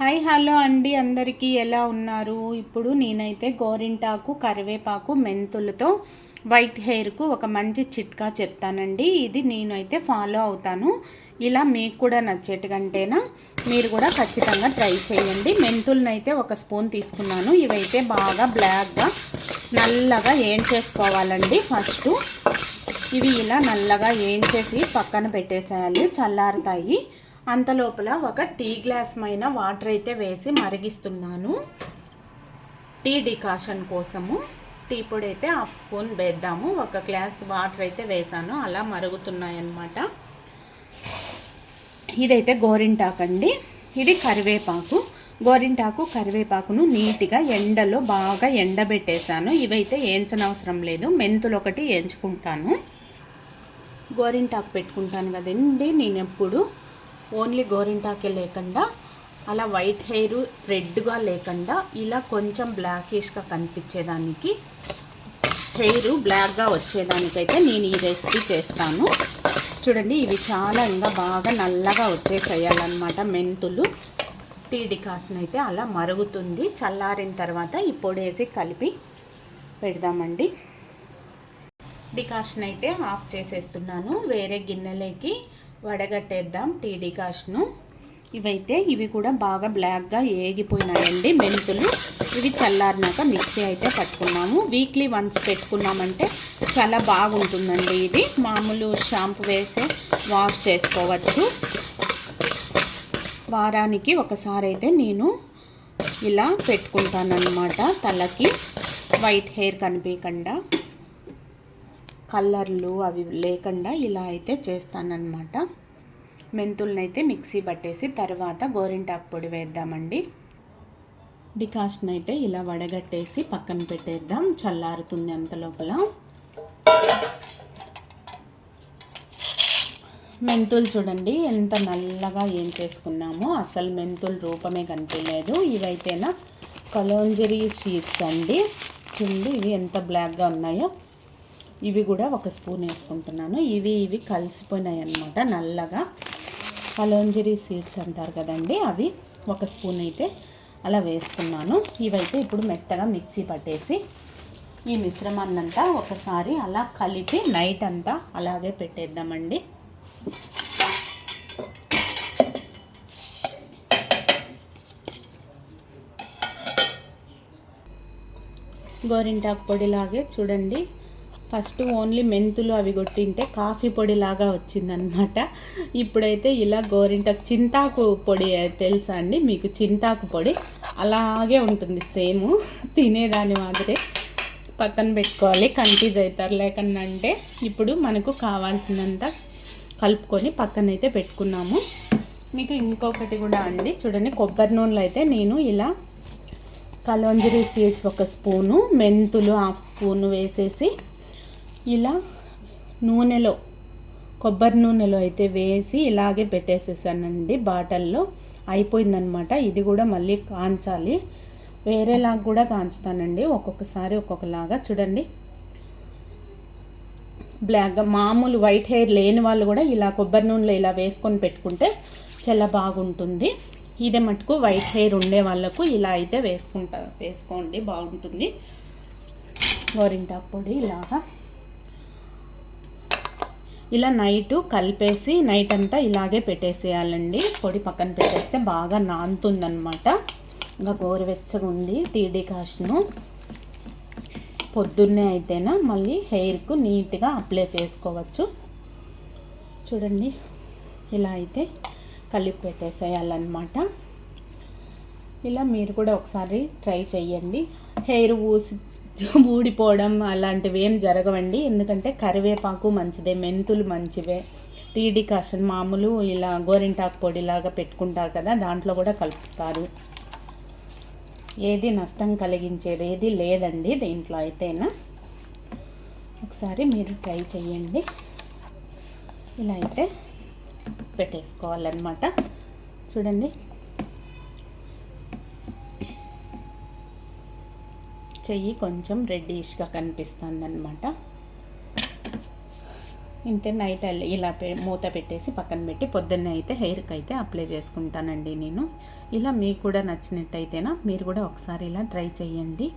Hi hello అండి అందరికీ ఎలా ఉన్నారు? ఇప్పుడు నేనైతే గోరింటాకు కరివేపాకు మెంతులతో వైట్ హెయిర్కు ఒక మంచి చిట్కా చెప్తానండి. ఇది నేనైతే ఫాలో అవుతాను. ఇలా మీకు కూడా నచ్చేటంటేనా మీరు కూడా ఖచ్చితంగా ట్రై చేయండి. మెంతులనైతే అయితే ఒక స్పూన్ తీసుకున్నాను. ఇవైతే బాగా బ్లాక్గా నల్లగా ఏం చేసుకోవాలండి ఫస్ట్. ఇవి ఇలా నల్లగా ఏం చేసి పక్కన పెట్టేసేయాలి. చల్లారుతాయి. అంత లోపల ఒక టీ గ్లాస్ మైన వాటర్ అయితే వేసి మరిగిస్తున్నాను. టీ డికాషన్ కోసము టీ పొడి అయితే హాఫ్ స్పూన్ వేద్దాము. ఒక గ్లాస్ వాటర్ అయితే వేసాను. అలా మరుగుతున్నాయన్నమాట. ఇదైతే గోరింటాకు అండి ఇది కరివేపాకు. గోరింటాకు కరివేపాకును నీట్గా ఎండలో బాగా ఎండబెట్టేశాను. ఇవైతే వేయించనవసరం లేదు. మెంతులు ఒకటి వేయించుకుంటాను గోరింటాకు పెట్టుకుంటాను కదండి. నేను ఎప్పుడు ఓన్లీ గోరింటాకే లేకుండా అలా వైట్ హెయిర్ రెడ్గా లేకుండా ఇలా కొంచెం బ్లాకిష్గా కనిపించేదానికి హెయిర్ బ్లాక్గా వచ్చేదానికైతే నేను ఈ రెసిపీ చేస్తాను. చూడండి ఇవి చాలా ఇంకా బాగా నల్లగా వచ్చేసేయాలన్నమాట మెంతులు. టీ డికాషన్ అయితే అలా మరుగుతుంది. చల్లారిన తర్వాత ఈ పొడి వేసి కలిపి పెడదామండి. డికాషన్ అయితే ఆఫ్ చేసేస్తున్నాను. వేరే గిన్నెలోకి వడగట్టేద్దాం టీ డికాషను ఇవైతే ఇవి కూడా బాగా బ్లాక్గా ఏగిపోయినాయండి మెంతులు. ఇవి చల్లారినాక మిక్సీ అయితే పట్టుకున్నాము. వీక్లీ వన్స్ పెట్టుకున్నామంటే చాలా బాగుంటుందండి ఇది. మామూలు షాంపూ వేసి వాష్ చేసుకోవచ్చు. వారానికి ఒకసారి అయితే నేను ఇలా పెట్టుకుంటానన్నమాట తలకి. వైట్ హెయిర్ కనిపించకుండా. కలర్లు అవి లేకుండా ఇలా అయితే చేస్తానన్నమాట. మెంతులను అయితే మిక్సీ పట్టేసి తర్వాత గోరింటాకు పొడి వేద్దామండి. డికాషన్ అయితే ఇలా వడగట్టేసి పక్కన పెట్టేద్దాం. చల్లారుతుంది అంత లోపల. మెంతులు చూడండి ఎంత నల్లగా ఏం చేసుకున్నామో. అసలు మెంతుల రూపమే కనిపించలేదు. ఇవైతేనా కలోంజరీ షీట్స్ అండి. చూడండి ఇవి ఎంత బ్లాక్గా ఉన్నాయో. ఇవి కూడా ఒక స్పూన్ వేసుకుంటున్నాను. ఇవి ఇవి కలిసిపోయినాయి అన్నమాట నల్లగా. కలోంజరీ సీడ్స్ అంటారు కదండి అవి ఒక స్పూన్ అయితే అలా వేసుకున్నాను. ఇవైతే ఇప్పుడు మెత్తగా మిక్సీ పట్టేసి ఈ మిశ్రమాన్నంతా ఒకసారి అలా కలిపి నైట్ అంతా అలాగే పెట్టేద్దామండి. గోరింటాకు పొడిలాగే చూడండి ఫస్ట్ ఓన్లీ మెంతులు అవి కొట్టింటే కాఫీ పొడి లాగా వచ్చిందనమాట ఇప్పుడైతే ఇలా గోరింటకు చింతాకు పొడి తెలుసా అండి? మీకు చింతాకు పొడి అలాగే ఉంటుంది సేమ్ తినేదాని మాదిరే. పక్కన పెట్టుకోవాలి కంటి అవుతారు లేకన్నా ఇప్పుడు మనకు కావాల్సినంత కలుపుకొని పక్కనైతే పెట్టుకున్నాము. మీకు ఇంకొకటి కూడా అండి చూడండి కొబ్బరి నూనెలో అయితే నేను ఇలా కలోంజరీ సీడ్స్ ఒక స్పూను మెంతులు హాఫ్ స్పూను వేసేసి ఇలా నూనెలో కొబ్బరి నూనెలో అయితే వేసి ఇలాగే పెట్టేసేసానండి బాటల్లో. అయిపోయిందనమాట ఇది కూడా మళ్ళీ కాంచాలి. వేరేలాగా కూడా కాంచుతానండి. ఒక్కొక్కసారి ఒక్కొక్కలాగా చూడండి. బ్లాక్గా మామూలు వైట్ హెయిర్ లేని వాళ్ళు కూడా ఇలా కొబ్బరి నూనెలో ఇలా వేసుకొని పెట్టుకుంటే చాలా బాగుంటుంది. ఇదే మటుకు వైట్ హెయిర్ ఉండే వాళ్ళకు ఇలా అయితే వేసుకుంటా వేసుకోండి బాగుంటుంది. గోరింటాకు పొడి ఇలాగా. ఇలా నైట్ కలిపేసి నైట్ అంతా ఇలాగే పెట్టేసేయాలండి. పొడి పక్కన పెట్టేస్తే బాగా నానుతుందనమాట ఇంకా గోరువెచ్చగా ఉంది టీడీ కాష్ను పొద్దున్నే అయితేనా మళ్ళీ హెయిర్కు నీట్గా అప్లై చేసుకోవచ్చు. చూడండి ఇలా అయితే కలిపి పెట్టేసేయాలన్నమాట. ఇలా మీరు కూడా ఒకసారి ట్రై చేయండి హెయిర్ ఊసి ఊడిపోవడం అలాంటివి ఏం జరగవండి. ఎందుకంటే కరివేపాకు మంచిదే మెంతులు మంచివే. టీ డికాషన్ మామూలు ఇలా గోరింటాకు పొడిలాగా పెట్టుకుంటారు కదా దాంట్లో కూడా కలుపుతారు. ఏది నష్టం కలిగించేది ఏది లేదండి దీంట్లో అయితేనా. ఒకసారి మీరు ట్రై చేయండి ఇలా అయితే పెట్టేసుకోవాలన్నమాట. చూడండి. చెయ్యి కొంచెం రెడ్డిష్గా కనిపిస్తుంది అనమాట ఇంతే నైట్ ఇలా పె మూత పెట్టేసి పక్కన పెట్టి పొద్దున్నే అయితే హెయిర్కి అయితే అప్లై చేసుకుంటానండి నేను. ఇలా మీకు కూడా నచ్చినట్టయితేనా మీరు కూడా ఒకసారి ఇలా ట్రై చేయండి